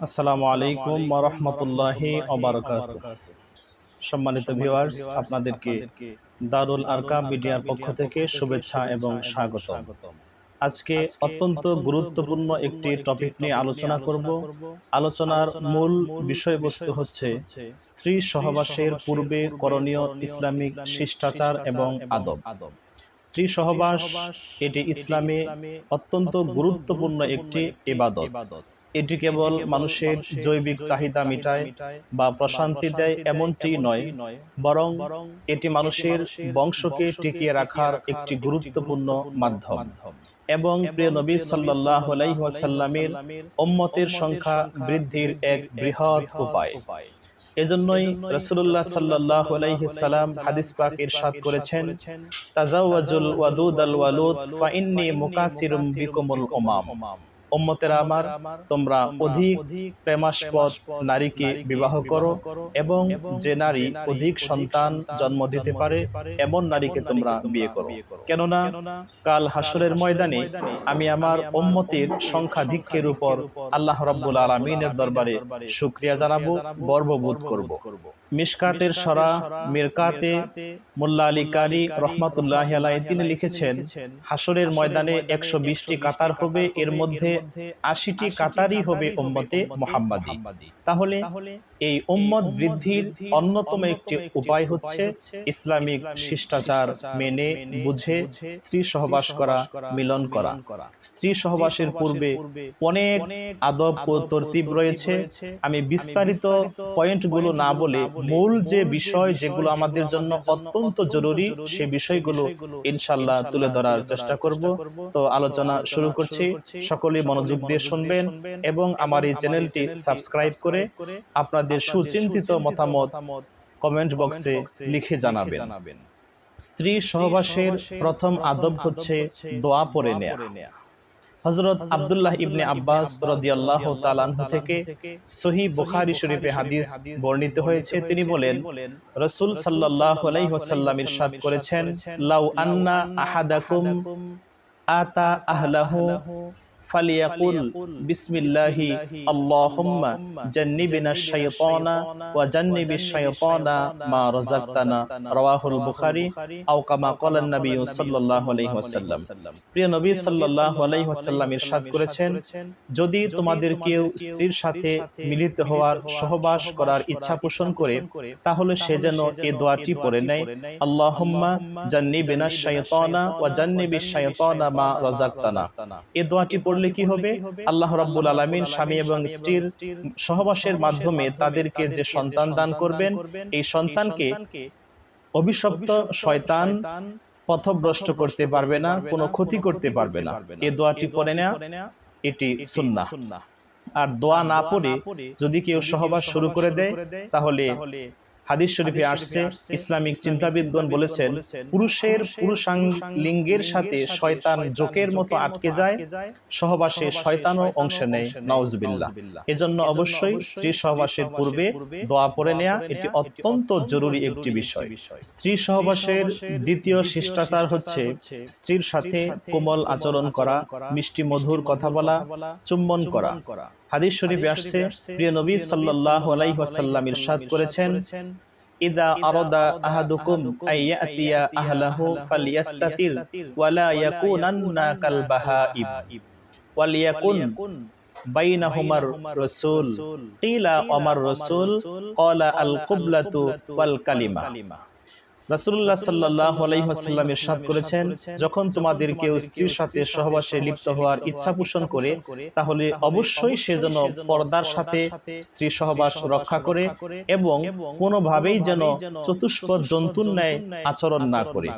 আসসালামু আলাইকুম রহমতুল্লাহি অবরকাত সম্মানিত ভিউয়ার্স আপনাদেরকে দারুল আরকাম মিডিয়ার পক্ষ থেকে শুভেচ্ছা এবং স্বাগত আজকে অত্যন্ত গুরুত্বপূর্ণ একটি টপিক নিয়ে আলোচনা করব। আলোচনার মূল বিষয়বস্তু হচ্ছে স্ত্রী সহবাসের পূর্বে করণীয় ইসলামিক শিষ্টাচার এবং আদব। স্ত্রী সহবাস, এটি ইসলামে অত্যন্ত গুরুত্বপূর্ণ একটি ইবাদত। এটি কেবল মানুষের জৈবিক চাহিদা মিটায় বা প্রশান্তি দেয় এমনটি নয় বরং এটি মানুষের বংশকে টিকিয়ে রাখার একটি গুরুত্বপূর্ণ মাধ্যম। এবং প্রিয় নবী সাল্লাহ আলাইসাল্লামের ওম্মতের সংখ্যা বৃদ্ধির এক বৃহৎ উপায়। এজন্যই রসুল্লাহ সাল্লাহ আলাইহিসাল্লাম হাদিস পাক ইরশাদ করেছেন তাজাওয়াজুল ওয়াদুদ আল ওয়ালুদ ফাইন্নি মুকাসিরুম বিকুমুল উমাম। উম্মতেরা আমার, তোমরা অধিক প্রেমাস্পদ নারীকে বিবাহ করো এবং যে নারী অধিক সন্তান জন্ম দিতে পারে, এমন নারীকে তোমরা বিয়ে করো কেননা, কাল হাসরের ময়দানে আমি আমার উম্মতের সংখ্যাধিক্যের উপর আল্লাহ রব্বুল আলমিনের দরবারে শুক্রিয়া জানাব, গর্ববোধ করব। মিসকাতের সরা মিরকাতে মোল্লা আলী কারি রহমাতুল্লাহ আলাই তিনি লিখেছেন হাসরের ময়দানে একশো বিশটি কাতার হবে, এর মধ্যে আশিটি কাতারই হবে ওম্মতে মোহাম্মদী। তাহলে এই উম্মত বৃদ্ধির অন্যতম একটি উপায় হচ্ছে ইসলামিক শিষ্টাচার মেনে বুঝে স্ত্রী সহবাস করা মিলন করা। স্ত্রী সহবাসের পূর্বে অনেক আদব ও তরতিব রয়েছে। আমি বিস্তারিত পয়েন্টগুলো না বলে মূল যে বিষয় যেগুলো আমাদের জন্য অত্যন্ত জরুরি সে বিষয়গুলো ইনশাল্লাহ তুলে ধরার চেষ্টা করব। তো আলোচনা শুরু করছি। সকলেই মনোযোগ দিয়ে শুনবেন এবং আমার এই চ্যানেলটি সাবস্ক্রাইব করে আপনাদের সুচিন্তিত মতামত কমেন্ট বক্সে লিখে জানাবেন। স্ত্রী সহবাসের প্রথম আদব হচ্ছে দোয়া পড়ে নেয়া। হজরত আবদুল্লাহ ইবনে আব্বাস রদিয়াল্লাহ তালানহু থেকে সহি বুখারি শরীফে হাদিস বর্ণিত হয়েছে। তিনি বলেন, রসুল সাল্লাহ আলাইসাল্লাম ইরশাদ করেছেন, লাউ আন্না আহাদাকুম আতা আহলাহু প্রিয় নবী সাল্লাল্লাহু আলাইহি ওয়াসাল্লাম ইরশাদ করেছেন, যদি তোমাদের কেউ স্ত্রীর সাথে মিলিত হওয়ার সহবাস করার ইচ্ছা পোষণ করে, তাহলে সে যেন এই দোয়াটি পড়ে নেয়, আল্লাহুম্মা জান্নিবিনা শাইতানা ওয়া জান্নিবিশ শাইতানা মা রাযাকতানা। এই দোয়াটি পড়লে কি হবে? আল্লাহ রাব্বুল আলামিন স্বামী এবং স্ত্রীর সহবাসের মাধ্যমে তাদেরকে যে সন্তান দান করবেন এই সন্তানকে অভিশপ্ত শয়তান পথভ্রষ্ট করতে পারবে না কোনো ক্ষতি করতে পারবে না। এই দোয়াটি পড়ে নেওয়া এটি সুন্নাহ। আর দোয়া না পড়ে যদি কেউ সহবাস শুরু করে দেয় তাহলে হাদিস শরীফে আসছে ইসলামিক চিন্তাবিদগণ বলেছেন পুরুষের পুরুষাঙ্গলিঙ্গের সাথে শয়তান জোকের মতো আটকে যায় সহবাসে শয়তানও অংশ নেয়। নওয়াজবিল্লাহ এজন্য অবশ্যই স্ত্রী সহবাসের পূর্বে দোয়া পড়ে নেয়া এটি অত্যন্ত জরুরি একটি বিষয়। স্ত্রী সহবাসের দ্বিতীয় শিষ্টাচার হচ্ছে স্ত্রীর সাথে কোমল আচরণ করা মিষ্টি মধুর কথা বলা চুম্বন করা। হাদিস শরীফে আসছে প্রিয় নবী সাল্লাল্লাহু আলাইহি ওয়াসাল্লাম ইরশাদ করেছেন ইদা আরাদা আহাদুকুম আইয়াতিয়া আহলাহু ফালিয়াস্তাতির ওয়ালা ইয়াকুনান্না কাল বাহাইব ওয়ালিয়াকুন বাইনাহুমার রাসূল কিলা ওমার রাসূল ক্বালা আল কুবলাতু ওয়াল কালিমা রাসুল্লাহ সাল্লাহ আলাইসাল্লাম ইরশাদ করেছেন যখন তোমাদের কেউ স্ত্রীর সাথে সহবাসে লিপ্ত হওয়ার ইচ্ছা পোষণ করে তাহলে অবশ্যই সে যেন পর্দার সাথে স্ত্রী সহবাস রক্ষা করে এবং কোনোভাবেই যেন চতুষ্পদ জন্তুর ন্যায় আচরণ না করে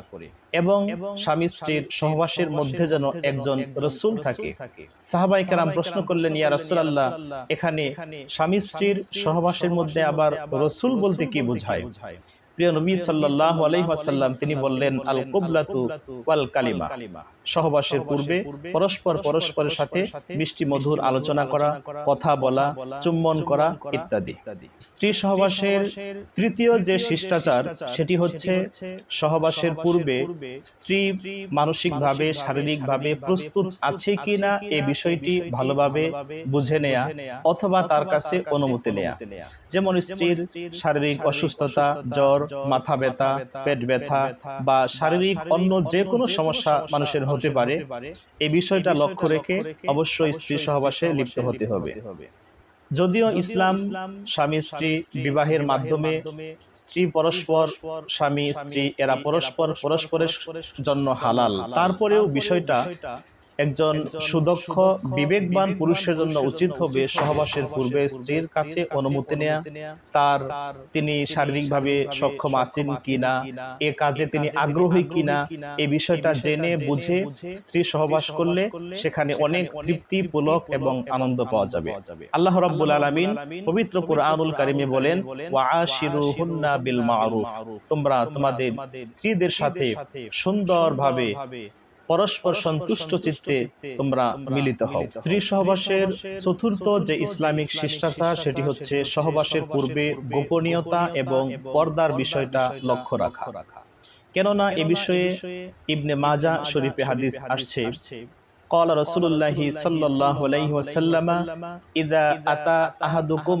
এবং স্বামী স্ত্রীর সহবাসের মধ্যে যেন একজন রসুল থাকে। সাহাবাই কেরাম প্রশ্ন করলেন ইয়া রসুল্লাহ এখানে স্বামী স্ত্রীর সহবাসের মধ্যে আবার রসুল বলতে কি বোঝায়? প্রিয় নবী সাল্লাল্লাহু আলাইহি ওয়াসাল্লাম তিনি বললেন আল কুবলাতু ওয়াল কালিমা সহবাসের পূর্বে পরস্পর পরস্পরের সাথে মিষ্টি মধুর আলোচনা করা কথা বলা চুম্বন করা ইত্যাদি। স্ত্রী সহবাসের তৃতীয় যে শিষ্টাচার সেটি হচ্ছে সহবাসের পূর্বে স্ত্রী মানসিকভাবে শারীরিকভাবে প্রস্তুত আছে কিনা এই বিষয়টি ভালোভাবে বুঝে নেয়া অথবা তার কাছে অনুমতি নেয়া। যেমন স্ত্রীর শারীরিক অসুস্থতা জ্বর মাথা ব্যথা পেট ব্যথা বা শারীরিক অন্য যে কোনো সমস্যা মানুষের হতে পারে। এই বিষয়টা লক্ষ্য রেখে অবশ্যই স্ত্রী সহবাসে লিপ্ত হতে হবে। যদিও ইসলাম স্বামী স্ত্রী বিবাহের মাধ্যমে স্ত্রী পরস্পর স্বামী স্ত্রী এরা পরস্পর পরস্পরের জন্য হালাল। তারপরেও বিষয়টা একজন সুদক্ষ বিবেকবান পুরুষের জন্য উচিত হবে সহবাসের পূর্বে স্ত্রীর কাছে অনুমতি নেয়া তার তিনি শারীরিকভাবে সক্ষম আছেন কিনা এ কাজে তিনি আগ্রহী কিনা এই বিষয়টা জেনে বুঝে স্ত্রী সহবাস করলে সেখানে অনেক তৃপ্তি পুলক এবং আনন্দ পাওয়া যাবে। আল্লাহ রাব্বুল আলামিন পবিত্র কুরআনুল কারিমে বলেন ওয়াশিরুহুন্না বিল মারুফ। তোমরা তোমাদের স্ত্রীদের সাথে সুন্দরভাবে পরস্পর সন্তুষ্ট চিত্তে তোমরা মিলিত হও স্ত্রী সহবাসের চতুর্থ যে ইসলামিক শিষ্টাচার সেটি হচ্ছে সহবাসের পূর্বে গোপনীয়তা এবং পর্দার বিষয়টা লক্ষ্য রাখা কেননা এ বিষয়ে ইবনে মাজা শরীফে হাদিস আসছে قال رسول الله صلى الله عليه وسلم إذا أتى أحدكم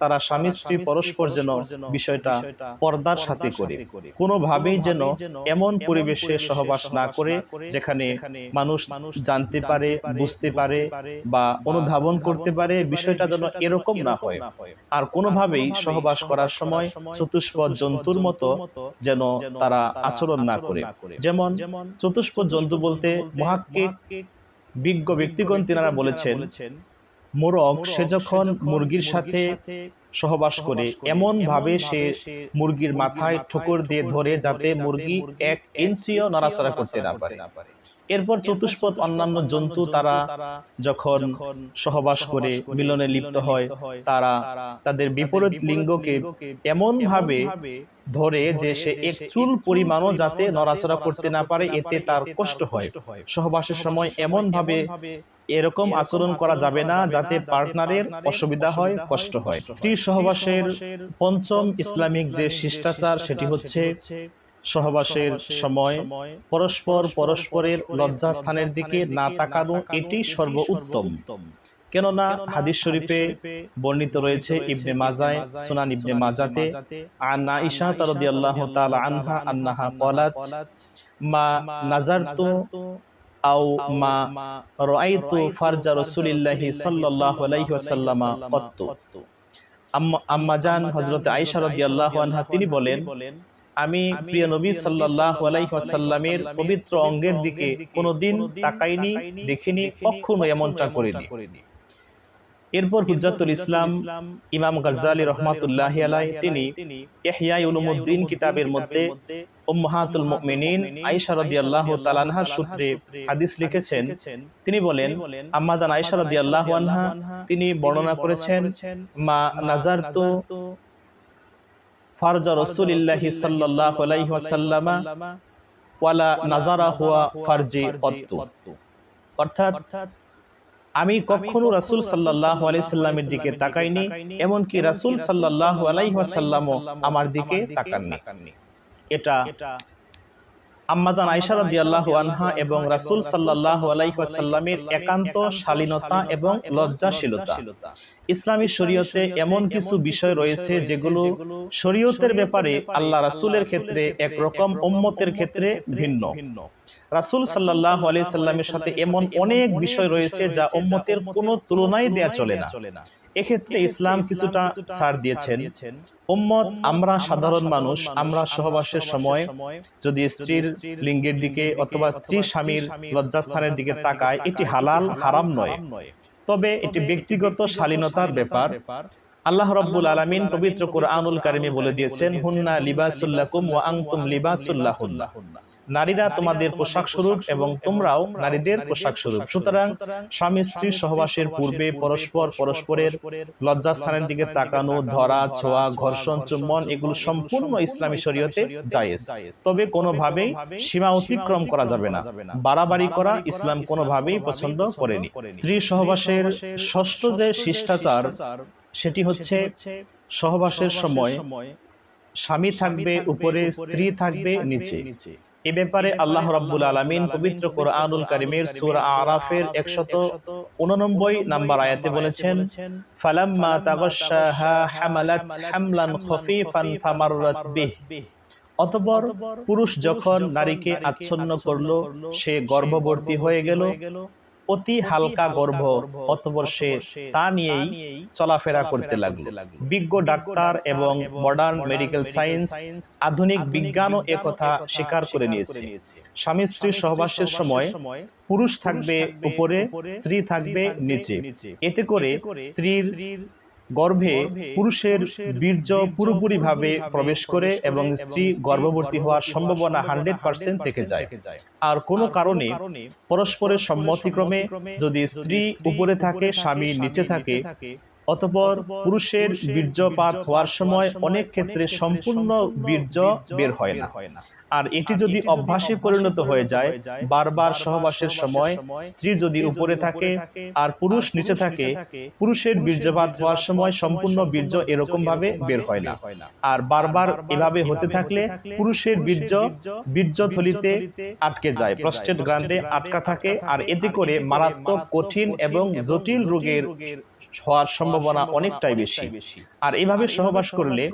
তারা স্বামী স্ত্রী পরস্পর যেন বিষয়টা পর্দার সাথে করে। কোনোভাবেই যেন এমন পরিবেশে সহবাস না করে যেখানে মানুষ জানতে পারে বুঝতে পারে বা অনুধাবন করতে পারে বিষয়টা যেন এরকম না হয়। আর কোনোভাবেই সহবাস করার সময় চতুষ্পদ জন্তুর মতো যেন তারা আচরণ না করে। যেমন চতুষ্পদ জন্তু বলতে মহাক্কিক বিজ্ঞ ব্যক্তিগণ তিনারা বলেছেন মোরগ সে যখন মুরগির সাথে সহবাস করে এমন ভাবে সে মুরগির মাথায় ঠোকর দিয়ে ধরে যাতে মুরগি এক ইঞ্চিও নড়াচড়া করতে না পারে। এরপর চতুষ্পদ অন্যান্য জন্তু তারা যখন সহবাস করে মিলনে লিপ্ত হয় তারা তাদের বিপরীত লিঙ্গকে এমন ভাবে ধরে যে সে এক চুল পরিমাণও যাতে নড়াচড়া করতে না পারে এতে তার কষ্ট হয়। সহবাসের সময় এমন ভাবে এরকম আচরণ করা যাবে না যাতে পার্টনারের অসুবিধা হয় কষ্ট হয়। স্ত্রী সহবাসের পঞ্চম ইসলামিক যে শিষ্টাচার সেটি হচ্ছে সহবাসের সময়। পরস্পর পরস্পরের লজ্জাস্থানের দিকে না তাকানো এটি সর্বোত্তম। কেননা হাদিস শরীফে বর্ণিত রয়েছে ইবনে মাজায় সুনান ইবনে মাজাতে আন আয়েশা রাদিয়াল্লাহু তাআলা আনহা আন্নাহা ক্বালাত মা নাজারতু আও মা রাআইতু ফারজা রাসূলিল্লাহি সাল্লাল্লাহু আলাইহি ওয়াসাল্লাম কত্তু আম্মা জান হযরত আয়েশা রাদিয়াল্লাহু আনহা, তিনি বলেন, আমি প্রিয় নবী সাল্লাল্লাহু আলাইহি ওয়াসাল্লামের পবিত্র অঙ্গের দিকে কোনোদিন তাকাইনি, দেখিনি, কখনো এমনটা করিনি। এরপর হুজ্জাতুল ইসলাম ইমাম গাজ্জালি রহমাতুল্লাহ আলাই তিনি ইহয়া উলুমুদ্দিন কিতাবের মধ্যে উম্মাহাতুল মুমিনিন আয়েশা রাদিয়াল্লাহু তাআলা আনহার সূত্রে হাদিস লিখেছেন। তিনি বলেন আম্মাদান আয়েশা রাদিয়াল্লাহু আনহা, তিনি বর্ণনা করেছেন, মা নাজারতু ফারজা রাসূলিল্লাহি সাল্লাল্লাহু আলাইহি ওয়াসাল্লামা ওয়ালা নাজারা হুয়া ফারজি কত্তু অর্থাৎ, আমি কখনো রাসূল সাল্লাল্লাহু আলাইহি সাল্লামের দিকে তাকাইনি, এমনকি রাসূল সাল্লাল্লাহু আলাইহি ওয়াসাল্লামও আমার দিকে তাকাননি। এটা আম্মাদান আয়েশা রাদিয়াল্লাহু আনহা এবং রাসূল সাল্লাল্লাহু আলাইহি ওয়াসাল্লামের একান্ত শালীনতা এবং লজ্জাশীলতা। ইসলামী শরীয়তে এমন কিছু বিষয় রয়েছে যেগুলো শরীয়তের ব্যাপারে আল্লাহ রাসূলের ক্ষেত্রে একরকম উম্মতের ক্ষেত্রে ভিন্ন। রাসূল সাল্লাল্লাহু আলাইহি সাল্লামের সাথে এমন অনেক বিষয় রয়েছে যা উম্মতের কোনো তুলনায় দেয়া চলে না। এক্ষেত্রে ইসলাম কিছুটা ছাড় দিয়েছেন। উম্মত আমরা সাধারণ মানুষ আমরা সহবাসের সময় যদি স্ত্রীর লিঙ্গের দিকে অথবা স্ত্রী স্বামীর লজ্জাস্থানের দিকে তাকায় এটি হালাল হারাম নয়। তবে এটি ব্যক্তিগত শালীনতার ব্যাপার। আল্লাহ রব্বুল আলমিন পবিত্র কোরআনুল কারিমে বলে দিয়েছেন হুন্না লিবাসুল্লাকুম ওয়া আনতুম লিবাসুল্লাহুন্না নারীরা তোমাদের পোশাক স্বরূপ এবং তোমরাও নারীদের পোশাক স্বরূপ। সুতরাং স্বামী স্ত্রী সহবাসের পূর্বে পরস্পর পরস্পরের লজ্জাস্থানের দিকে তাকানো ধরা ছোঁয়া ঘর্ষণ চুম্বন এগুলো সম্পূর্ণ ইসলামী শরীয়তে জায়েজ। তবে কোনোভাবেই সীমা অতিক্রম করা যাবে না। বাড়াবাড়ি করা ইসলাম কোনোভাবেই পছন্দ করেনি। স্ত্রী সহবাসের ষষ্ঠ যে শিষ্টাচার সেটি হচ্ছে সহবাসের সময়। স্বামী থাকবে উপরে স্ত্রী থাকবে নিচে এ ব্যাপারে আল্লাহ রাব্বুল আলামিন পবিত্র কোরআনুল কারিমের সূরা আরাফের 189 নাম্বার আয়াতে বলেছেন ফালাম্মা তাগাশাহা হামালাত হামলান খফীফান ফামাররাত বিহ। অতঃপর পুরুষ যখন নারীকে আচ্ছন্ন করল সে গর্ভবর্তী হয়ে গেল। অতি হালকা গর্ভ অতঃপর সে তা নিয়েই চলাফেরা করতে লাগল। বিজ্ঞ ডাক্তার এবং মডার্ন মেডিকেল সায়েন্স আধুনিক বিজ্ঞানও একথা স্বীকার করে নিয়েছে। স্বামী স্ত্রী সহবাসের সময় পুরুষ থাকবে উপরে স্ত্রী থাকবে নিচে। এতে করে স্ত্রীর গর্ভে পুরুষের বীর্য পুরোপুরি ভাবে প্রবেশ করে এবং স্ত্রী গর্ভবতী হওয়ার সম্ভাবনা হান্ড্রেড পার্সেন্ট থেকে যায়। আর কোনো কারণে পরস্পরের সম্মতিক্রমে যদি স্ত্রী উপরে থাকে স্বামী নিচে থাকে অতপর পুরুষের বীর্যপাত হওয়ার সময় অনেক ক্ষেত্রে সম্পূর্ণ বীর্য বের হয় না। আর এটি যদি অভ্যাসে পরিণত হয়ে যায় বারবার সহবাসের সময় স্ত্রী যদি উপরে থাকে আর পুরুষ নিচে থাকে পুরুষের বীর্যপাত হওয়ার সময় সম্পূর্ণ বীর্য এরকম ভাবে বের হয় না। আর বারবার এভাবে হতে থাকলে পুরুষের বীর্য বীর্য থলিতে আটকে যায় প্রস্টেট গ্রান্ডে আটকা থাকে আর এতে করে মারাত্মক কঠিন এবং জটিল রোগের হওয়ার সম্ভাবনা অনেকটাই বেশি। আর এভাবে সহবাস করলে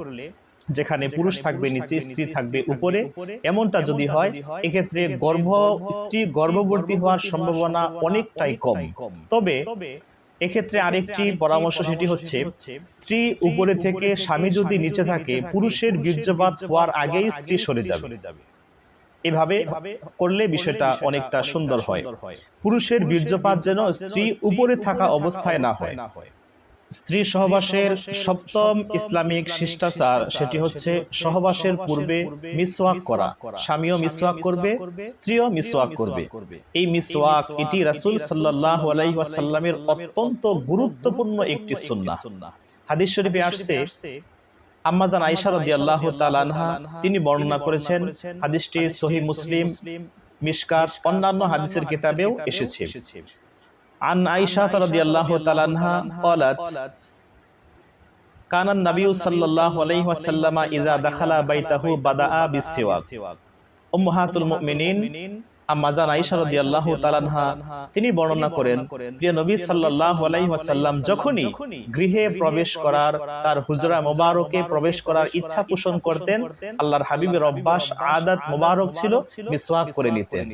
যেখানে পুরুষ থাকবে নিচে স্ত্রী থাকবে উপরে এমনটা যদি হয় এক্ষেত্রে গর্ভ স্ত্রী গর্ভবতী হওয়ার সম্ভাবনা অনেকটাই কম। তবে এক্ষেত্রে আরেকটি পরামর্শ সেটি হচ্ছে স্ত্রী উপরে থেকে স্বামী যদি নিচে থাকে পুরুষের বীর্যপাত হওয়ার আগেই স্ত্রী সরে যাবে। এভাবে করলে বিষয়টা অনেকটা সুন্দর হয়। পুরুষের বীর্যপাত যেন স্ত্রী উপরে থাকা অবস্থায় না হয়। স্ত্রী সহবাসের সপ্তম ইসলামিক শিষ্টাচার সেটি হচ্ছে সহবাসের পূর্বে মিসওয়াক করা। স্বামীও মিসওয়াক করবে স্ত্রীও মিসওয়াক করবে। এই মিসওয়াক এটি রাসূল সাল্লাল্লাহু আলাইহি ওয়াসাল্লামের অত্যন্ত গুরুত্বপূর্ণ একটি সুন্নাহ। হাদিস শরীফে আসছে আম্মাজান আইসার রদিয়াল্লাহ তালানহা তিনি বর্ণনা করেছেন হাদিসটি সহি মুসলিম মিসকার অন্যান্য হাদিসের কিতাবেও এসেছে। আন আইসা রদিয়াল্লাহ তালানহা কানান নবী সাল্লাল্লাহু আলাইহি দাখালা বাইতাহু মুমিনিন আম্মাজান আইসা রদি আল্লাহ তালানহা তিনি বর্ণনা করেন, প্রিয় নবী সাল্লাহ যখনই গৃহে প্রবেশ করার, তার হুজরা মোবারকে প্রবেশ করার ইচ্ছা পোষণ করতেন, আল্লাহর হাবিবের অভ্যাস, আদাত মোবারক ছিল, মিসওয়াক করে নিতেন।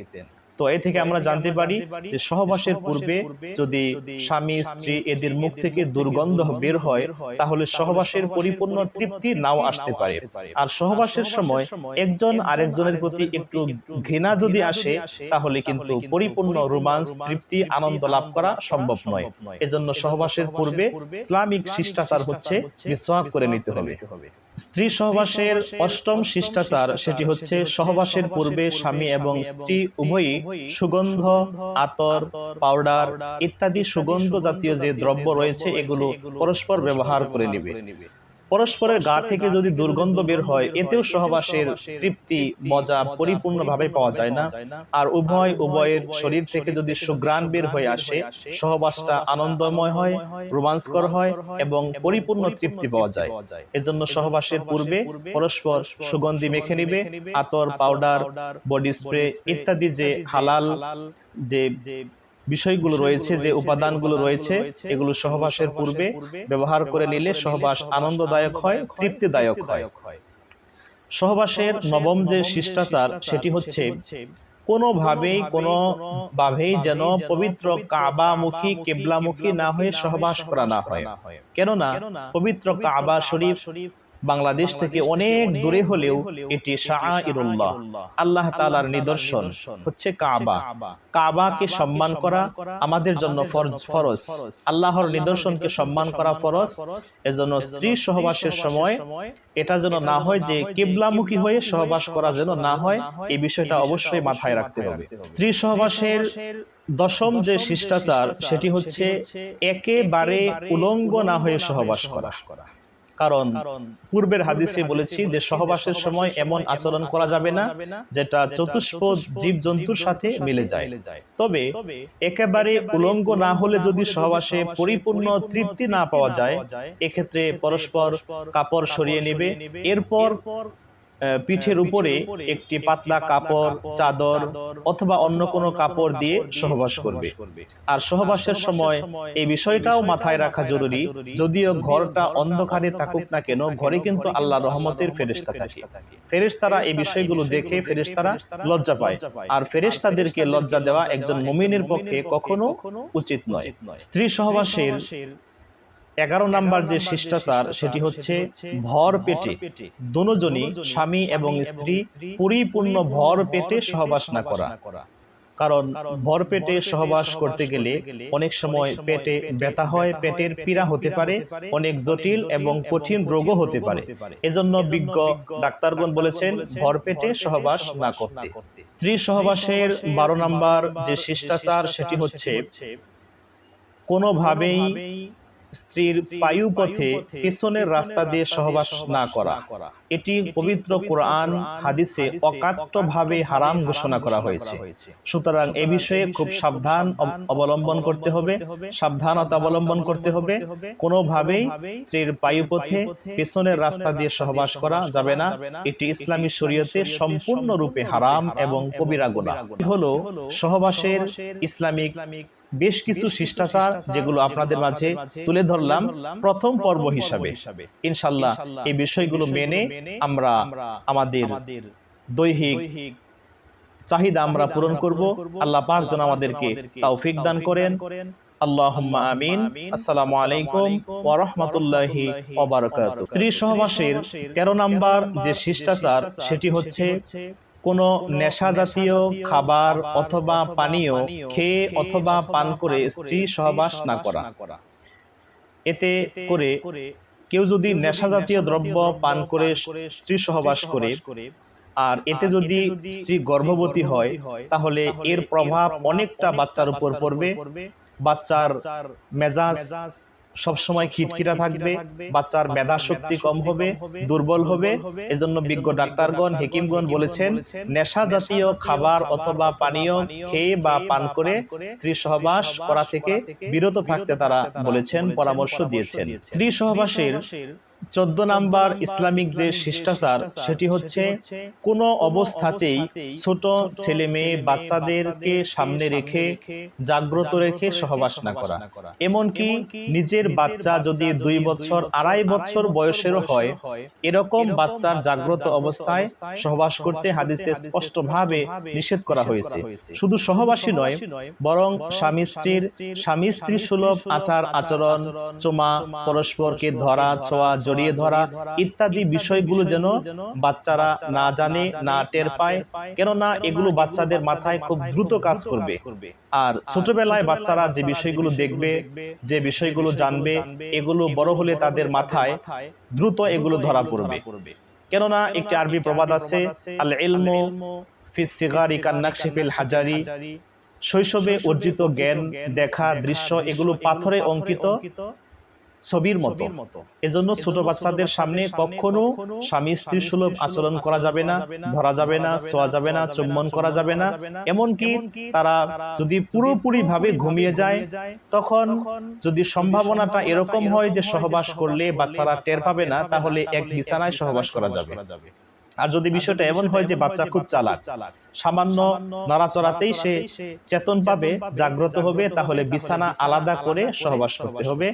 তো এ থেকে আমরা জানতে পারি যে সহবাসের পূর্বে যদি স্বামী স্ত্রী এদের মুখ থেকে দুর্গন্ধ বের হয় তাহলে সহবাসের পরিপূর্ণ তৃপ্তি নাও আসতে পারে। আর সহবাসের সময় একজন আরেকজনের প্রতি একটু ঘৃণা যদি আসে তাহলে কিন্তু পরিপূর্ণ রোমান্স তৃপ্তি আনন্দ লাভ করা সম্ভব নয়। এজন্য সহবাসের পূর্বে ইসলামিক শিষ্টাচার হচ্ছে মিসওয়াক করে নিতে হবে। স্ত্রী সহবাসের অষ্টম শিষ্টাচার, সেটি হচ্ছে সহবাসের পূর্বে স্বামী এবং স্ত্রী উভয়ই সুগন্ধ, আতর, পাউডার ইত্যাদি সুগন্ধ জাতীয় যে দ্রব্য রয়েছে, এগুলো পরস্পর ব্যবহার করে নেবে। পরস্পরের গা থেকে যদি দুর্গন্ধ বের হয় এতেও সহবাসের তৃপ্তি মজা পরিপূর্ণভাবে পাওয়া যায় না। আর উভয় উভয়ের শরীর থেকে যদি সুগ্রাণ বের হয়ে আসে সহবাসটা আনন্দময় হয় রোমাঞ্চকর হয় এবং পরিপূর্ণ তৃপ্তি পাওয়া যায়। এজন্য সহবাসের পূর্বে পরস্পর সুগন্ধি মেখে নিবে আতর পাউডার বডি স্প্রে ইত্যাদি যে হালাল যে বিষয়গুলো রয়েছে যে উপাদানগুলো রয়েছে এগুলো সহবাসের পূর্বে ব্যবহার করে নিলে সহবাস আনন্দদায়ক হয় তৃপ্তিদায়ক হয়। সহবাসের নবম যে শিষ্টাচার সেটি হচ্ছে কোনোভাবেই কোনো ভাবেই যেন পবিত্র কাবামুখী কেবলামুখী না হয়ে সহবাস করা না হয়। কেননা পবিত্র কাবা শরীফ বাংলাদেশ থেকে অনেক দূরে হলেও এটি শাআইরুল্লাহ। আল্লাহ তাআলার নিদর্শন হচ্ছে কাবা। কাবাকে সম্মান করা আমাদের জন্য ফরজ ফরজ আল্লাহর নিদর্শনকে সম্মান করা ফরজ। এজন্য স্ত্রী সহবাসের সময় এটা যেন না হয় যে কিবলামুখী হয়ে সহবাস করা যেন না হয় এই বিষয়টা অবশ্যই মাথায় রাখতে হবে। স্ত্রী সহবাসের দশম যে শিষ্টাচার সেটি হচ্ছে একেবারে উলঙ্গ না হয়ে সহবাস করা। কারণ পূর্বের হাদিসে বলেছি যে সহবাসের সময় এমন আচরণ করা যাবে না যেটা চতুষ্প জীবজন্তুর সাথে মিলে যায়। তবে একেবারে উলঙ্গ না হলে যদি সহবাসে পরিপূর্ণ তৃপ্তি না পাওয়া যায় এক্ষেত্রে পরস্পর কাপড় সরিয়ে নেবে। এরপর পিঠের উপরে একটি পাতলা কাপড় চাদর অথবা অন্য কোনো কাপড় দিয়ে সহবাস করবে। আর সহবাসের সময় এই বিষয়টাও মাথায় রাখা জরুরি। যদিও ঘরটা অন্ধকারে থাকুক না কেন ঘরে কিন্তু আল্লাহ রহমতের ফেরেশতা থাকে। ফেরেশতারা এই বিষয়গুলো দেখে ফেরেশতারা লজ্জা পায়। আর ফেরেশতাদেরকে লজ্জা দেওয়া একজন মুমিনের পক্ষে কখনো উচিত নয়। স্ত্রী সহবাসের এগারো নাম্বার যে শিষ্টাচার সেটি হচ্ছে ভর পেটে। দুজনই স্বামী এবং স্ত্রী পরিপূর্ণ ভর পেটে সহবাস না করা। কারণ ভর পেটে সহবাস করতে গেলে অনেক সময় পেটে ব্যথা হয় পেটের পীড়া হতে পারে অনেক জটিল এবং কঠিন রোগও হতে পারে। এজন্য বিজ্ঞ ডাক্তারগণ বলেছেন ভর পেটে সহবাস না করতে। স্ত্রী সহবাসের বারো নাম্বার যে শিষ্টাচার সেটি হচ্ছে কোনোভাবেই স্ত্রীর পায়ুপথে পিছনের রাস্তা দিয়ে সহবাস না করা। এটি পবিত্র কোরআন হাদিসে অকাট্যভাবে হারাম ঘোষণা করা হয়েছে। সুতরাং এ বিষয়ে খুব সাবধান অবলম্বন করতে হবে। সাবধানতা অবলম্বন করতে হবে। কোনোভাবেই স্ত্রীর পায়ুপথে পেছনের রাস্তা দিয়ে সহবাস করা যাবে না। এটি ইসলামী শরীয়তে সম্পূর্ণরূপে হারাম এবং কবিরা গুনাহ। এটি হলো সহবাসের ইসলামিক বেশ কিছু শিষ্টাচার যেগুলো আপনাদের মাঝে তুলে ধরলাম প্রথম পর্ব হিসাবে। ইনশাল্লাহ এই বিষয়গুলো মেনে আমরা আমাদের দৈহিক চাহিদা আমরা পূরণ করব। আল্লাহ পাক যেন আমাদেরকে তৌফিক দান করেন। আল্লাহুম্মা আমিন। আসসালামু আলাইকুম ওয়া রাহমাতুল্লাহি ওয়া বারাকাতুহু। স্ত্রী সহবাসের 13 নাম্বার যে শিষ্টাচার সেটি হচ্ছে কোনো নেশা জাতীয় খাবার অথবা পানীয় খেয়ে অথবা পান করে স্ত্রী সহবাস না করা। এতে করে কেউ যদি নেশা জাতীয় দ্রব্য পান করে স্ত্রী সহবাস করে, আর এতে যদি স্ত্রী গর্ভবতী হয়, তাহলে এর প্রভাব অনেকটা বাচ্চার উপর পড়বে। বাচ্চার মেজাজ সবসময় খিটখিটা থাকবে বাচ্চার মেধা শক্তি কম হবে দুর্বল হবে এজন্য বিজ্ঞ ডাক্তারগণ হেকিমগণ বলেছেন নেশা জাতীয় খাবার অথবা পানীয় খেয়ে বা পান করে স্ত্রী সহবাস করা থেকে বিরত থাকতে তারা বলেছেন পরামর্শ দিয়েছেন। স্ত্রী সহবাসের চোদ্দ নাম্বার ইসলামিক যে শিষ্টাচার, সেটি হচ্ছে কোনো অবস্থাতেই ছোট ছেলে মেয়ে বাচ্চাদেরকে সামনে রেখে, জাগ্রত রেখে সহবাস না করা। এমনকি নিজের বাচ্চা যদি দুই বছর, আড়াই বছর বয়সেরও হয়, এরকম বাচ্চার জাগ্রত অবস্থায় সহবাস করতে হাদিসে স্পষ্টভাবে নিষেধ করা হয়েছে। শুধু সহবাসী নয়, বরং স্বামী স্ত্রীর, স্বামী স্ত্রী সুলভ আচার আচরণ, চোমা, পরস্পরকে ধরা, ছোঁয়া জড়িয়ে ধরা ইত্যাদি বিষয়গুলো যেন বাচ্চারা না জানে না টের পায়। কেননা এগুলো বাচ্চাদের মাথায় খুব দ্রুত কাজ করবে। আর ছোটবেলায় বাচ্চারা যে বিষয়গুলো দেখবে যে বিষয়গুলো জানবে এগুলো বড় হলে তাদের মাথায় দ্রুত এগুলো ধরা পড়বে। কেননা একটি আরবি প্রবাদ আছে আল ইলমু হাজারি। শৈশবে অর্জিত জ্ঞান দেখা দৃশ্য এগুলো পাথরে অঙ্কিত। ছবির মতো। এজন্য ছোট বাচ্চাদের সামনে কখনো স্বামী স্ত্রী সুলভ আচরণ করা যাবে না ধরা যাবে না ছোঁয়া যাবে না চুম্বন করা যাবে না। এমনকি তারা যদি পুরোপুরি ভাবে ঘুমিয়ে যায় তখন যদি সম্ভাবনাটা এরকম হয় যে সহবাস করলে বাচ্চারা টের পাবে না তাহলে এক বিছানায় সহবাস করা যাবে। আর যদি বিষয়টা এমন হয় যে বাচ্চা খুব চালাক সামান্য নড়াচড়াতেই সে চেতন পাবে জাগ্রত হবে তাহলে বিছানা আলাদা করে সহবাস করতে হবে।